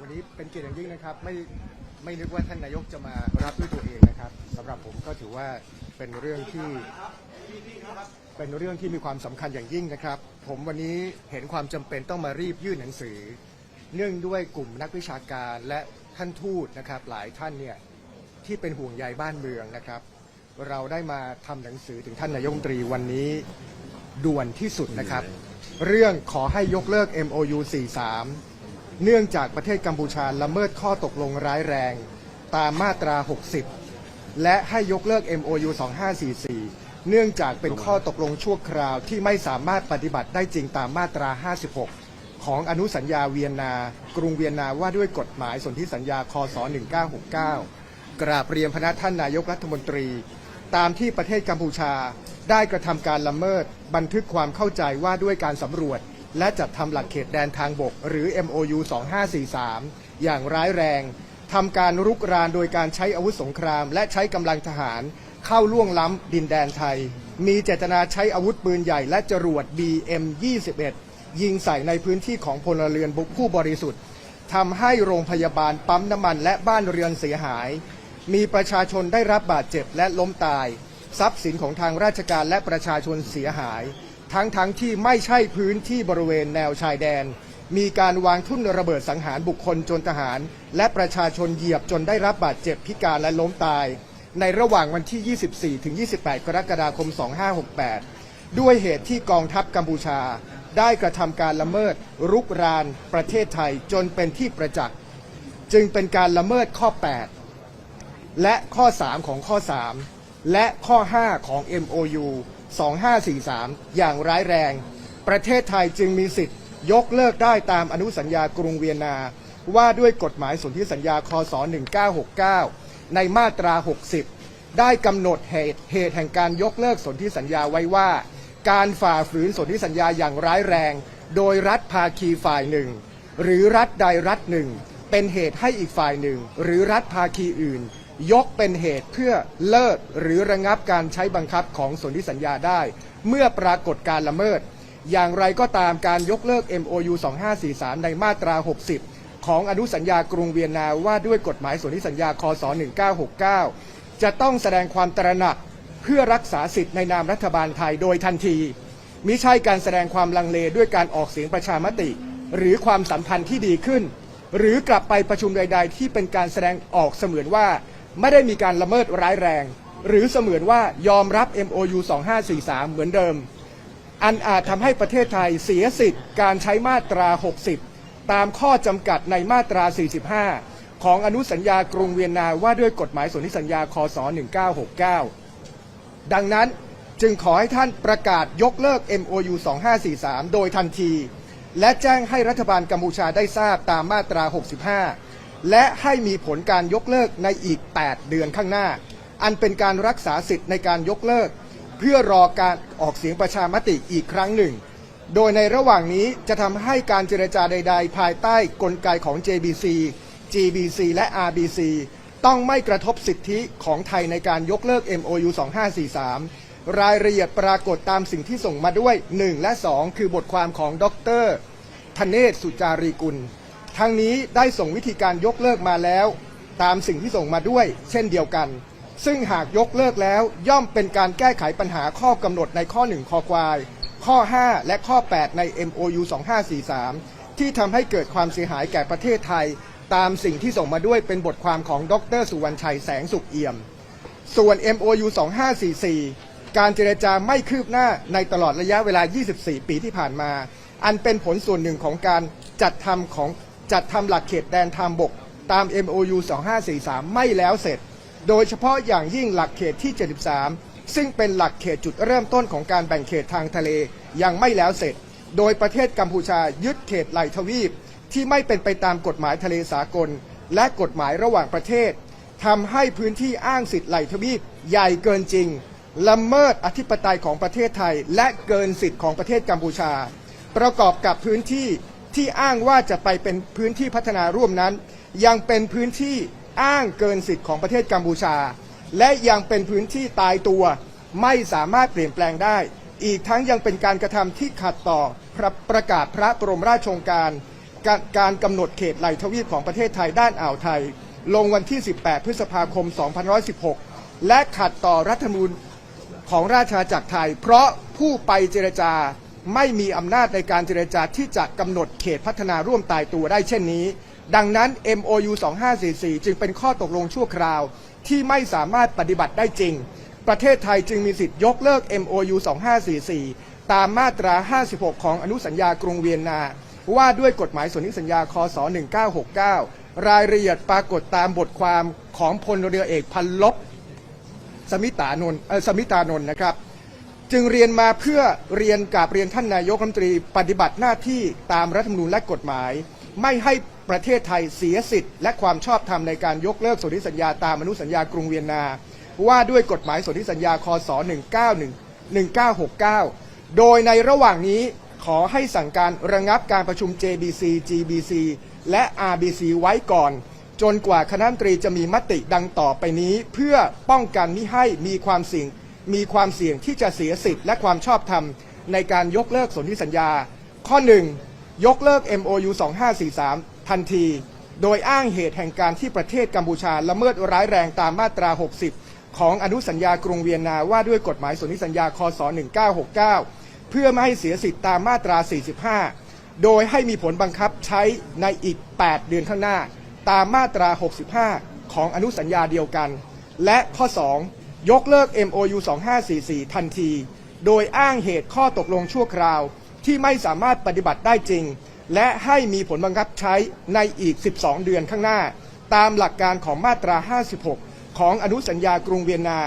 วันนี้เป็นเกียรติอย่างยิ่งนะครับ ไม่ไม่นึกว่าท่านนายกจะมารับด้วยตัวเองนะครับสำหรับผมก็ถือว่าเป็นเรื่องที่เป็นเรื่องที่มีความสำคัญอย่างยิ่งนะครับ ผมวันนี้เห็นความจำเป็นต้องมารีบยื่นหนังสือ เนื่องด้วยกลุ่มนักวิชาการและท่านทูตนะครับ หลายท่านเนี่ยที่เป็นห่วงใยบ้านเมืองนะครับ เราได้มาทำหนังสือถึงท่านนายกรัฐมนตรีวันนี้ด่วนที่สุดนะครับ เรื่องขอให้ยกเลิก MOU 43 เนื่องจากประเทศกัมพูชาละเมิดข้อตกลงร้ายแรง ตามมาตรา 60 และให้ยกเลิก MOU 2544 เนื่องจากเป็นข้อตกลงชั่วคราวที่ไม่สามารถปฏิบัติได้จริงตามมาตรา 56 ของอนุสัญญาเวียนนา กรุงเวียนนาว่าด้วยกฎหมายสนธิสัญญา คศ 1969 กราบเรียนพนักท่านนายกรัฐมนตรี ตามที่ประเทศกัมพูชาได้กระทำการละเมิดบันทึกความเข้าใจว่าด้วยการสำรวจ และจัดทำหลักเขตแดนทางบก หรือ MOU 2543 อย่างร้ายแรงทำการรุกรานโดยการใช้อาวุธสงคราม และใช้กำลังทหารเข้าล่วงล้ำดินแดนไทย มีเจตนาใช้อาวุธปืนใหญ่และจรวด BM 21 ยิงใส่ในพื้นที่ของพลเรือนบุกผู้บริสุทธิ์ทำให้โรงพยาบาลปั๊มน้ำมันและบ้านเรือนเสียหาย มีประชาชนได้รับบาดเจ็บและล้มตาย ทรัพย์สินของทางราชการและประชาชนเสียหาย ทั้งทั้งที่ไม่ใช่พื้นที่บริเวณแนวชายแดน มีการวางทุ่นระเบิดสังหารบุคคลจนทหาร และประชาชนเหยียบจนได้รับบาดเจ็บพิการและล้มตาย ในระหว่างวันที่ 24 ถึง 28 กรกฎาคม 2568 ด้วยเหตุที่กองทัพกัมพูชา ได้กระทำการละเมิดรุกราน ประเทศไทยจนเป็นที่ประจักษ์จึงเป็นการละเมิดข้อ 8 และข้อ 3 ของข้อ 3 และข้อ 5 ของ MOU 2543 อย่างร้ายแรง ประเทศไทยจึงมีสิทธิ์ ยกเลิกได้ตามอนุสัญญากรุงเวียนนา ว่าด้วยกฎหมายสนธิสัญญาคศ1969 ในมาตรา 60 ได้กำหนดเหตุเหตุแห่งการยกเลิกสนธิสัญญาไว้ว่า การฝ่าฝืนสนธิสัญญาอย่างร้ายแรง โดยรัฐภาคีฝ่ายหนึ่ง หรือรัฐใดรัฐหนึ่ง เป็นเหตุให้อีกฝ่ายหนึ่ง หรือรัฐภาคีอื่น ยกเป็นเหตุเพื่อเลิกหรือระงับการใช้บังคับของสนธิสัญญาได้ เมื่อปรากฏการละเมิด อย่างไรก็ตามการยกเลิก MOU 2543 ในมาตรา 60 ของอนุสัญญากรุงเวียนนาว่าด้วยกฎหมายสนธิสัญญาคศ1969 จะต้องแสดงความตระหนักเพื่อรักษาสิทธิ์ในนามรัฐบาลไทยโดยทันทีมิใช่การแสดงความลังเลด้วยการออกเสียงประชามติ หรือความสัมพันธ์ที่ดีขึ้น หรือกลับไปประชุมใด ๆ ที่เป็นการแสดงออกเสมือนว่า ไม่ได้มีการละเมิดร้ายแรง หรือเสมือนว่ายอมรับ MOU 2543 เหมือนเดิม อันอาจทำให้ประเทศไทยเสียสิทธิ์การใช้มาตรา 60 ตามข้อจำกัดในมาตรา 45 ของอนุสัญญากรุงเวียนนาว่าด้วยกฎหมายสนธิสัญญาคศ1969 ดังนั้นจึงขอให้ท่านประกาศยกเลิก MOU 2543 โดยทันที และแจ้งให้รัฐบาลกัมพูชาได้ทราบตามมาตรา 65 และให้มีผลการยกเลิกในอีก 8 เดือนข้างหน้า อันเป็นการรักษาสิทธิ์ในการยกเลิก เพื่อรอการออกเสียงประชามติอีกครั้งหนึ่ง โดยในระหว่างนี้จะทำให้การเจรจาใด ๆ ภายใต้กลไกของ JBC GBC และ RBC ต้องไม่กระทบสิทธิของไทยในการยกเลิก MOU 2543 รายละเอียดปรากฏตามสิ่งที่ส่งมาด้วย 1 และ 2 คือบทความของดรธเนศสุจารีกุล ทั้งนี้ได้ส่งวิธีการยกเลิกมาแล้ว ตามสิ่งที่ส่งมาด้วย เช่นเดียวกัน ซึ่งหากยกเลิกแล้วย่อมเป็นการแก้ไขปัญหาข้อกำหนดในข้อ 1 คอควาย ข้อ 5 และข้อ 8 ใน MOU 2543 ที่ทำให้เกิดความเสียหายแก่ประเทศไทย ตามสิ่งที่ส่งมาด้วยเป็นบทความของดรสุวรรณชัยแสงสุขเอี่ยม ส่วน MOU 2544 การเจรจาไม่คืบหน้าในตลอดระยะเวลา 24 ปีที่ผ่านมา อันเป็นผลส่วนหนึ่งของการจัดทำของ จัดทำหลักเขตแดนทางบกตาม MOU 2543 ไม่แล้วเสร็จ โดยเฉพาะอย่างยิ่งหลักเขตที่ 73 ซึ่งเป็นหลักเขตจุดเริ่มต้นของการแบ่งเขตทางทะเลยังไม่แล้วเสร็จ โดยประเทศกัมพูชายึดเขตไหลทวีป ที่ไม่เป็นไปตามกฎหมายทะเลสากล และกฎหมายระหว่างประเทศทำให้พื้นที่อ้างสิทธิ์ไหลทวีปใหญ่เกินจริงละเมิดอธิปไตยของประเทศไทย และเกินสิทธิ์ของประเทศกัมพูชา ประกอบกับพื้นที่ ที่อ้างว่าจะไปเป็นพื้นที่พัฒนาร่วมนั้น ยังเป็นพื้นที่อ้างเกินสิทธิ์ของประเทศกัมพูชา และยังเป็นพื้นที่ตายตัว ไม่สามารถเปลี่ยนแปลงได้ อีกทั้งยังเป็นการกระทำที่ขัดต่อพระประกาศพระบรมราชโองการการการกำหนดเขตไหลทวีปของประเทศไทยด้านอ่าวไทย ลงวันที่ 18 พฤษภาคม 2516 และขัดต่อรัฐธรรมนูญของราชอาณาจักรไทย เพราะผู้ไปเจรจา ไม่มีอำนาจในการเจรจาที่จะกำหนดเขตพัฒนาร่วมตายตัวได้เช่นนี้ ดังนั้น MOU 2544 จึงเป็นข้อตกลงชั่วคราว ที่ไม่สามารถปฏิบัติได้จริง ประเทศไทยจึงมีสิทธิ์ยกเลิก MOU 2544 ตามมาตรา 56 ของอนุสัญญากรุงเวียนนา ว่าด้วยกฎหมายสนธิสัญญาคศ1969 รายละเอียดปรากฏตามบทความของพลเรือเอกพันลบสมิตานนท์สมิตานนท์นะครับ จึงเรียนมาเพื่อเรียนกับเรียนท่านนายกรัฐมนตรี ปฏิบัติหน้าที่ตามรัฐธรรมนูญและกฎหมาย ไม่ให้ประเทศไทยเสียสิทธิ์ และความชอบธรรมในการยกเลิกสนธิสัญญาตามอนุสัญญากรุงเวียนนา ว่าด้วยกฎหมายสนธิสัญญาคศ .1911969 โดยในระหว่างนี้ขอให้สั่งการระงับการประชุม JBC GBC และ RBC ไว้ก่อน จนกว่าคณะมนตรีจะมีมติดังต่อไปนี้ เพื่อป้องกันมิให้มีความเสี่ยง มีความเสี่ยงที่จะเสียสิทธิ์และความชอบธรรมในการยกเลิกสนธิสัญญา ข้อ 1 ยกเลิก MOU 2543 ทันที โดยอ้างเหตุแห่งการที่ประเทศกัมพูชาละเมิดร้ายแรงตามมาตรา 60 ของอนุสัญญากรุงเวียนนาว่าด้วยกฎหมายสนธิสัญญาคศ1969 เพื่อไม่ให้เสียสิทธิ์ตามมาตรา 45 โดยให้มีผลบังคับใช้ในอีก 8 เดือนข้างหน้า ตามมาตรา 65 ของอนุสัญญาเดียวกัน และข้อ 2 ยกเลิก MOU 2544 ทันที โดยอ้างเหตุข้อตกลงชั่วคราว ที่ไม่สามารถปฏิบัติได้จริง และให้มีผลบังคับใช้ในอีก 12 เดือนข้างหน้า ตามหลักการของมาตรา 56 ของอนุสัญญากรุงเวียนนา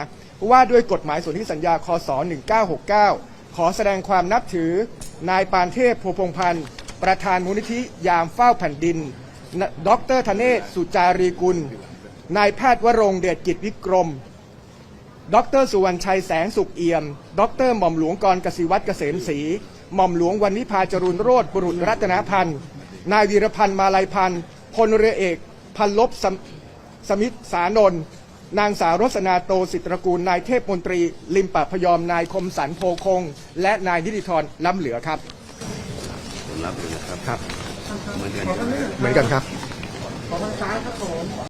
ว่าด้วยกฎหมายสนธิสัญญา คศ 1969 ขอแสดงความนับถือ นายปานเทพโพพงพันธ์ประธานมูลนิธิยามเฝ้าแผ่นดิน ดรธเนศสุจารีกุล นายแพทย์วรงเดชกิจวิกรม ดรสุวรรณชัยแสงสุขเอี่ยม ดรหม่อมหลวงกรกสิวัตรเกษมศรี หม่อมหลวงวันนิพาจรุนโรธบุรุษรัตนพันธ์ นายวีรพันธ์มาลัยพันธ์พลเรือเอกพันลบสมสมิทธสานนท์นางสาวรสนาโตสิตรกูล นายเทพมนตรี ลิมปะพยอม นายคมสันโพคง และนายนิติธรล้ำเหลือครับผมรับเลยนะครับ ครับ เหมือนกันเหมือนกันครับ